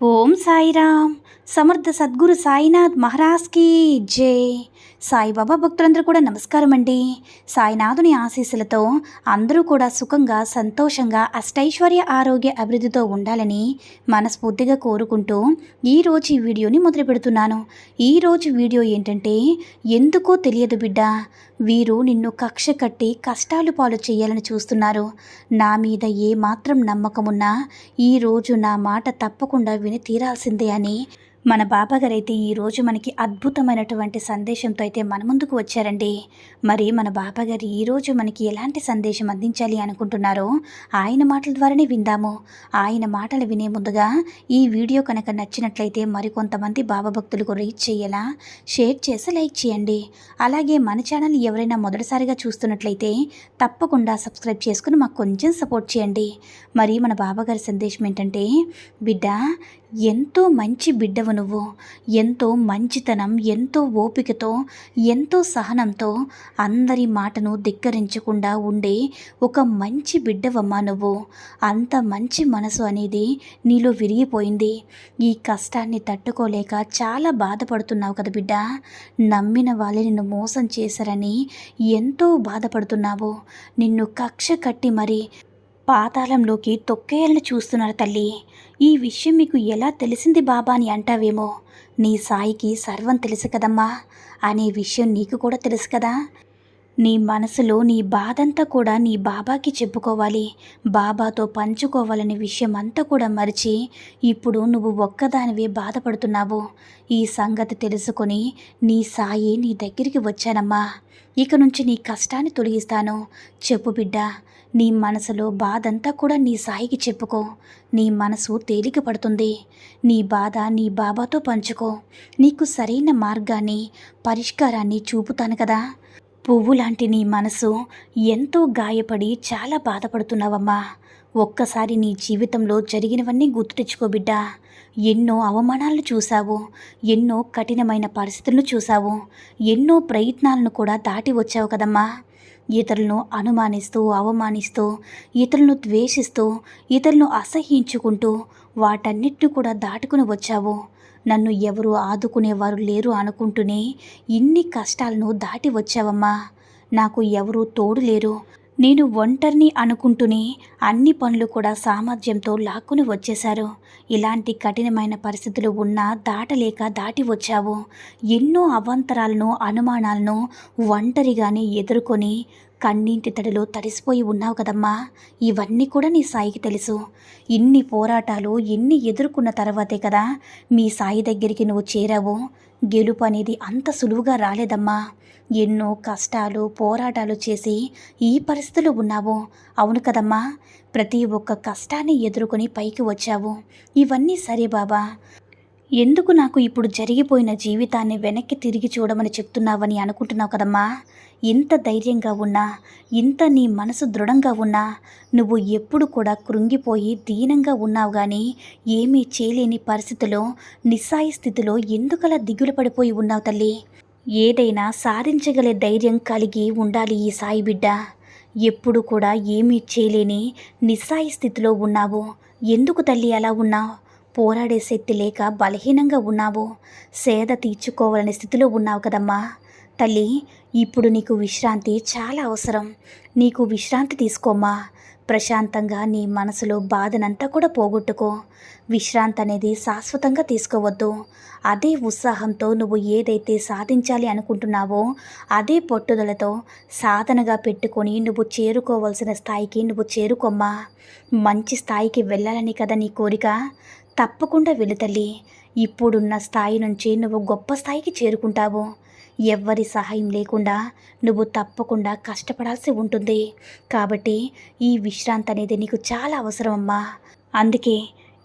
Om Sairam. Samarth Sadguru Sainath మహారాజ్కి జై. సాయిబాబా భక్తులందరూ కూడా నమస్కారం అండి సాయినాథుని ఆశీస్సులతో అందరూ కూడా సుఖంగా సంతోషంగా అష్టైశ్వర్య ఆరోగ్య అభివృద్ధితో ఉండాలని మనస్ఫూర్తిగా కోరుకుంటూ ఈరోజు ఈ వీడియోని మొదలు పెడుతున్నాను. ఈరోజు వీడియో ఏంటంటే ఎందుకో తెలియదు బిడ్డ. వీరు నిన్ను కక్ష కట్టి కష్టాలు పాలు చేయాలని చూస్తున్నారు. నా మీద ఏ మాత్రం నమ్మకమున్నా ఈరోజు నా మాట తప్పకుండా విని తీరాల్సిందే అని మన బాబాగారు అయితే ఈరోజు మనకి అద్భుతమైనటువంటి సందేశంతో అయితే మన ముందుకు వచ్చారండి. మరి మన బాబాగారు ఈరోజు మనకి ఎలాంటి సందేశం అందించాలి అనుకుంటున్నారో ఆయన మాటల ద్వారానే విందాము. ఆయన మాటలు వినే ముందుగా ఈ వీడియో కనుక నచ్చినట్లయితే మరికొంతమంది బాబా భక్తులకు రీచ్ చేయేలా? షేర్ చేసి లైక్ చేయండి. అలాగే మన ఛానల్ ఎవరైనా మొదటిసారిగా చూస్తున్నట్లయితే తప్పకుండా సబ్స్క్రైబ్ చేసుకుని మాకు కొంచెం సపోర్ట్ చేయండి. మరి మన బాబాగారి సందేశం ఏంటంటే బిడ్డ ఎంతో మంచి బిడ్డ బిడ్డవు నువ్వు? ఎంతో మంచితనం ఎంతో ఓపికతో ఎంతో సహనంతో అందరి మాటను ధిక్కరించకుండా ఉండే ఒక మంచి బిడ్డవమ్మా నువ్వు. అంత మంచి మనసు అనేది నీలో విరిగిపోయింది. ఈ కష్టాన్ని తట్టుకోలేక చాలా బాధపడుతున్నావు కదా బిడ్డ. నమ్మిన వాళ్ళే నిన్ను మోసం చేశారని ఎంతో బాధపడుతున్నావు. నిన్ను కక్ష కట్టి మరి పాతాళంలోకి తొక్కేయాలని చూస్తున్నారు తల్లి. ఈ విషయం మీకు ఎలా తెలిసింది బాబా అని అంటావేమో? నీ సాయికి సర్వం తెలుసు కదమ్మా. అనే విషయం నీకు కూడా తెలుసు కదా? నీ మనసులో నీ బాధంతా కూడా నీ బాబాకి చెప్పుకోవాలి. బాబాతో పంచుకోవాలనే విషయం అంతా కూడా మరిచి ఇప్పుడు నువ్వు ఒక్కదానివే బాధపడుతున్నావు. ఈ సంగతి తెలుసుకొని నీ సాయి నీ దగ్గరికి వచ్చానమ్మా. ఇక నుంచి నీ కష్టాన్ని తొలగిస్తాను. చెప్పు బిడ్డ నీ మనసులో బాధంతా కూడా నీ సాయికి చెప్పుకో. నీ మనసు తేలిక పడుతుంది. నీ బాధ నీ బాబాతో పంచుకో. నీకు సరైన మార్గాన్ని పరిష్కారాన్ని చూపుతాను కదా. పువ్వు లాంటి నీ మనసు ఎంతో గాయపడి చాలా బాధపడుతున్నావమ్మా. ఒక్కసారి నీ జీవితంలో జరిగినవన్నీ గుర్తు తెచ్చుకో బిడ్డా. ఎన్నో అవమానాలను చూశావు ఎన్నో కఠినమైన పరిస్థితులను చూశావు ఎన్నో ప్రయత్నాలను కూడా దాటి వచ్చావు కదమ్మా. ఇతరులను అనుమానిస్తూ అవమానిస్తూ ఇతరులను ద్వేషిస్తూ ఇతరులను అసహ్యించుకుంటూ వాటన్నిటిని కూడా దాటుకుని వచ్చావు. నన్ను ఎవరు ఆదుకునేవారు లేరు అనుకుంటూనే ఇన్ని కష్టాలను దాటి వచ్చావమ్మా. నాకు ఎవరూ తోడు లేరు. నేను ఒంటరిని అనుకుంటూనే అన్ని పనులు కూడా సామర్థ్యంతో లాక్కుని వచ్చేశారు. ఇలాంటి కఠినమైన పరిస్థితులు ఉన్నా దాటలేక దాటి వచ్చావు. ఎన్నో అవాంతరాలను అనుమానాలను ఒంటరిగానే ఎదుర్కొని కన్నీటి తడిలో తడిసిపోయి ఉన్నావు కదమ్మా. ఇవన్నీ కూడా నీ సాయికి తెలుసు. ఇన్ని పోరాటాలు ఎన్ని ఎదుర్కొన్న తర్వాతే కదా మీ సాయి దగ్గరికి నువ్వు చేరావు. గెలుపు అనేది అంత సులువుగా రాలేదమ్మా. ఎన్నో కష్టాలు పోరాటాలు చేసి ఈ పరిస్థితులు ఉన్నావు. అవును కదమ్మా ప్రతి ఒక్క కష్టాన్ని ఎదుర్కొని పైకి వచ్చావు. ఇవన్నీ సరే బాబా. ఎందుకు నాకు ఇప్పుడు జరిగిపోయిన జీవితాన్ని వెనక్కి తిరిగి చూడమని చెప్తున్నావని అనుకుంటున్నావు కదమ్మా? ఇంత ధైర్యంగా ఉన్నా ఇంత నీ మనసు దృఢంగా ఉన్నా నువ్వు ఎప్పుడు కూడా కృంగిపోయి దీనంగా ఉన్నావు కానీ ఏమీ చేయలేని పరిస్థితిలో నిస్సాయి స్థితిలో ఎందుకలా దిగులు పడిపోయి ఉన్నావు తల్లి? ఏదైనా సాధించగలే ధైర్యం కలిగి ఉండాలి ఈ సాయి బిడ్డ. ఎప్పుడు కూడా ఏమీ చేయలేని నిస్సాయి స్థితిలో ఉన్నావు. ఎందుకు తల్లి అలా ఉన్నావు? పోరాడే శక్తి లేక బలహీనంగా ఉన్నావు. సేద తీర్చుకోవాలనే స్థితిలో ఉన్నావు కదమ్మా. తల్లి ఇప్పుడు నీకు విశ్రాంతి చాలా అవసరం. నీకు విశ్రాంతి తీసుకోమ్మా. ప్రశాంతంగా నీ మనసులో బాధనంతా కూడా పోగొట్టుకో. విశ్రాంతి అనేది శాశ్వతంగా తీసుకోవద్దు. అదే ఉత్సాహంతో నువ్వు ఏదైతే సాధించాలి అనుకుంటున్నావో అదే పట్టుదలతో సాధనగా పెట్టుకొని నువ్వు చేరుకోవాల్సిన స్థాయికి నువ్వు చేరుకోమ్మా. మంచి స్థాయికి వెళ్ళాలని కదా నీ కోరిక? తప్పకుండా వెళుతల్లి ఇప్పుడున్న స్థాయి నుంచి నువ్వు గొప్ప స్థాయికి చేరుకుంటావు. ఎవ్వరి సహాయం లేకుండా నువ్వు తప్పకుండా కష్టపడాల్సి ఉంటుంది. కాబట్టి ఈ విశ్రాంతి అనేది నీకు చాలా అవసరం అమ్మా. అందుకే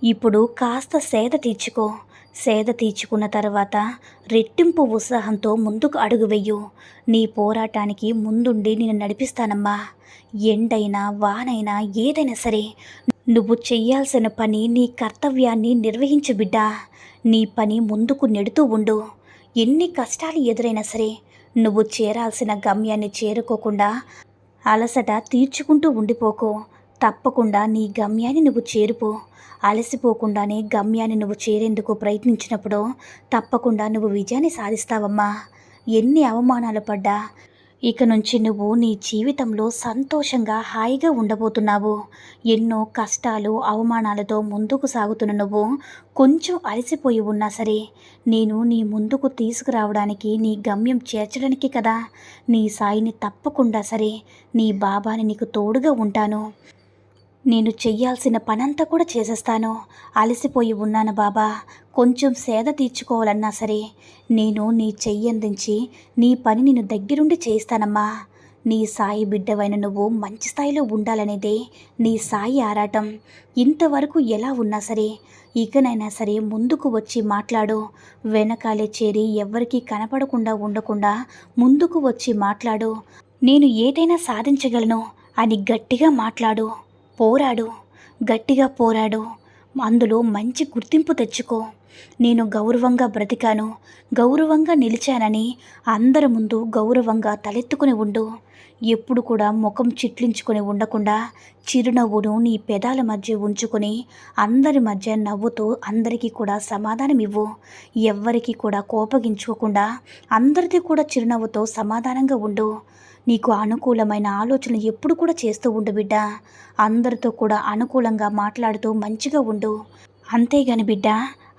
ఇప్పుడు కాస్త సేద తీర్చుకో. సేద తీర్చుకున్న తర్వాత రెట్టింపు ఉత్సాహంతో ముందుకు అడుగు వెయ్యు నీ పోరాటానికి ముందుండి నేను నడిపిస్తానమ్మా. ఎండైనా వానైనా ఏదైనా సరే నువ్వు చెయ్యాల్సిన పని నీ కర్తవ్యాన్ని నిర్వహించు బిడ్డా. నీ పని ముందుకు నెడుతూ ఉండు. ఎన్ని కష్టాలు ఎదురైనా సరే నువ్వు చేరాల్సిన గమ్యాన్ని చేరుకోకుండా అలసట తీర్చుకుంటూ ఉండిపోకు. తప్పకుండా నీ గమ్యాన్ని నువ్వు చేరుపో. అలసిపోకుండానే గమ్యాన్ని నువ్వు చేరేందుకు ప్రయత్నించినప్పుడు తప్పకుండా నువ్వు విజయాన్ని సాధిస్తావమ్మా. ఎన్ని అవమానాలు పడ్డా. ఇక నుంచి నువ్వు నీ జీవితంలో సంతోషంగా హాయిగా ఉండబోతున్నావు. ఎన్నో కష్టాలు అవమానాలతో ముందుకు సాగుతున్న నువ్వు కొంచెం అలసిపోయి ఉన్నా సరే నేను నీ ముందుకు తీసుకురావడానికి నీ గమ్యం చేర్చడానికి కదా. నీ సాయిని తప్పకుండా సరే నీ బాబాని నీకు తోడుగా ఉంటాను. నేను చెయ్యాల్సిన పనంతా కూడా చేసేస్తాను. అలసిపోయి ఉన్నాను బాబా. కొంచెం సేద తీర్చుకోవాలన్నా సరే నేను నీ చెయ్యందించి నీ పని నేను దగ్గరుండి చేయిస్తానమ్మా. నీ సాయి బిడ్డవైన నువ్వు మంచి స్థాయిలో ఉండాలనేదే నీ సాయి ఆరాటం. ఇంతవరకు ఎలా ఉన్నా సరే ఇకనైనా సరే ముందుకు వచ్చి మాట్లాడు. వెనకాలే చేరి ఎవ్వరికీ కనపడకుండా ఉండకుండా ముందుకు వచ్చి మాట్లాడు. నేను ఏదైనా సాధించగలను అని గట్టిగా మాట్లాడు. పోరాడు గట్టిగా పోరాడు. అందులో మంచి గుర్తింపు తెచ్చుకో. నేను గౌరవంగా బ్రతికాను గౌరవంగా నిలిచానని అందరి ముందు గౌరవంగా తలెత్తుకుని ఉండు. ఎప్పుడు కూడా ముఖం చిట్లించుకొని ఉండకుండా చిరునవ్వును నీ పెదాల మధ్య ఉంచుకొని అందరి మధ్య నవ్వుతూ అందరికీ కూడా సమాధానం ఇవ్వు ఎవ్వరికీ కూడా కోపగించుకోకుండా అందరిది కూడా చిరునవ్వుతో సమాధానంగా ఉండు. నీకు అనుకూలమైన ఆలోచన ఎప్పుడు కూడా చేస్తూ ఉండు బిడ్డ. అందరితో కూడా అనుకూలంగా మాట్లాడుతూ మంచిగా ఉండు. అంతేగాని బిడ్డ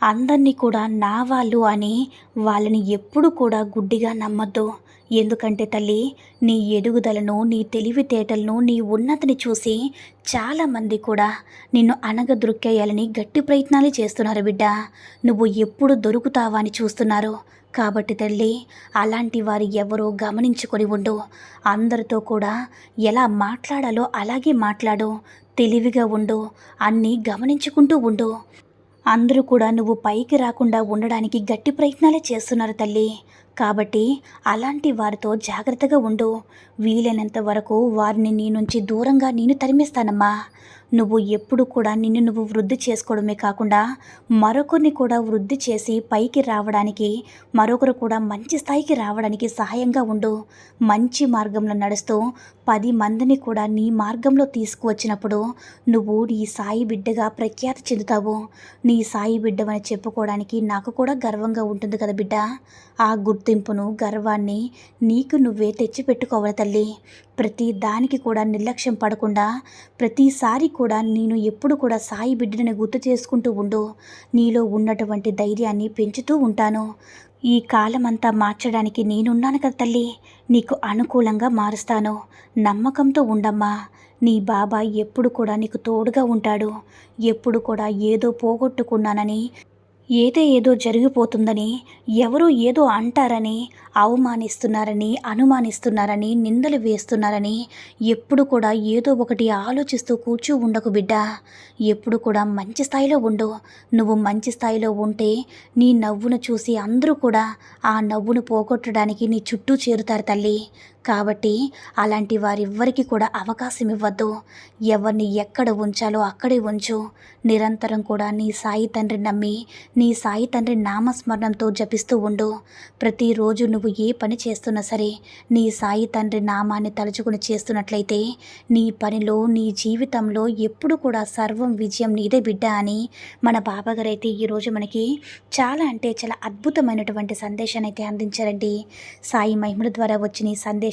అందరినీ కూడా నా వాళ్ళు అని వాళ్ళని ఎప్పుడు కూడా గుడ్డిగా నమ్మద్దు. ఎందుకంటే తల్లి నీ ఎదుగుదలను నీ తెలివితేటలను నీ ఉన్నతిని చూసి చాలామంది కూడా నిన్ను అనగదొక్కేయాలని గట్టి ప్రయత్నాలు చేస్తున్నారు బిడ్డ. నువ్వు ఎప్పుడు దొరుకుతావా అని చూస్తున్నారు. కాబట్టి తల్లి అలాంటి వారు ఎవరో గమనించుకొని ఉండు. అందరితో కూడా ఎలా మాట్లాడాలో అలాగే మాట్లాడు. తెలివిగా ఉండు. అన్నీ గమనించుకుంటూ ఉండు. అందరూ కూడా నువ్వు పైకి రాకుండా ఉండడానికి గట్టి ప్రయత్నాలే చేస్తున్నారు తల్లి. కాబట్టి అలాంటి వారితో జాగ్రత్తగా ఉండు. వీలైనంత వరకు వారిని నీ నుంచి దూరంగా నేను తరిమేస్తానమ్మా. నువ్వు ఎప్పుడు కూడా నిన్ను నువ్వు వృద్ధి చేసుకోవడమే కాకుండా మరొకరిని కూడా వృద్ధి చేసి పైకి రావడానికి మరొకరు కూడా మంచి స్థాయికి రావడానికి సహాయంగా ఉండు. మంచి మార్గంలో నడుస్తూ పది మందిని కూడా నీ మార్గంలో తీసుకువచ్చినప్పుడు నువ్వు నీ సాయి బిడ్డగా ప్రఖ్యాతి చెందుతావు. నీ సాయి బిడ్డవని చెప్పుకోవడానికి నాకు కూడా గర్వంగా ఉంటుంది కదా బిడ్డ. ఆ గుర్తింపును గర్వాన్ని నీకు నువ్వే తెచ్చిపెట్టుకోవాలి తల్లి. ప్రతి దానికి కూడా నిర్లక్ష్యం పడకుండా ప్రతిసారి కూడా నేను ఎప్పుడు కూడా సాయి బిడ్డని గుర్తు చేసుకుంటూ ఉండు నీలో ఉన్నటువంటి ధైర్యాన్ని పెంచుతూ ఉంటాను. ఈ కాలమంతా మార్చడానికి నేనున్నాను కదా తల్లి నీకు అనుకూలంగా మారుస్తాను. నమ్మకంతో ఉండమ్మా నీ బాబా ఎప్పుడు కూడా నీకు తోడుగా ఉంటాడు. ఎప్పుడు కూడా ఏదో పోగొట్టుకున్నానని ఏదో ఏదో జరిగిపోతుందని ఎవరో ఏదో అంటారని అవమానిస్తున్నారని అనుమానిస్తున్నారని నిందలు వేస్తున్నారని ఎప్పుడు కూడా ఏదో ఒకటి ఆలోచిస్తూ కూర్చో ఉండకు బిడ్డ. ఎప్పుడు కూడా మంచి స్థాయిలో ఉండు. నువ్వు మంచి స్థాయిలో ఉంటే నీ నవ్వును చూసి అందరూ కూడా ఆ నవ్వును పోగొట్టడానికి నీ చుట్టూ చేరుతారు తల్లి. కాబట్టి అలాంటి వారెవ్వరికి కూడా అవకాశం ఇవ్వద్దు ఎవరిని ఎక్కడ ఉంచాలో అక్కడే ఉంచు. నిరంతరం కూడా నీ సాయి తండ్రి నమ్మి నీ సాయి తండ్రి నామస్మరణంతో జపిస్తూ ఉండు. ప్రతిరోజు నువ్వు ఏ పని చేస్తున్నా సరే నీ సాయి తండ్రి నామాన్ని తలుచుకుని చేస్తున్నట్లయితే నీ పనిలో నీ జీవితంలో ఎప్పుడు కూడా సర్వం విజయం నీదే బిడ్డ అని మన బాబాగారు అయితే ఈరోజు మనకి చాలా అంటే చాలా అద్భుతమైనటువంటి సందేశాన్ని అయితే అందించారండి. సాయి మహిమల ద్వారా వచ్చిన ఈ సందేశం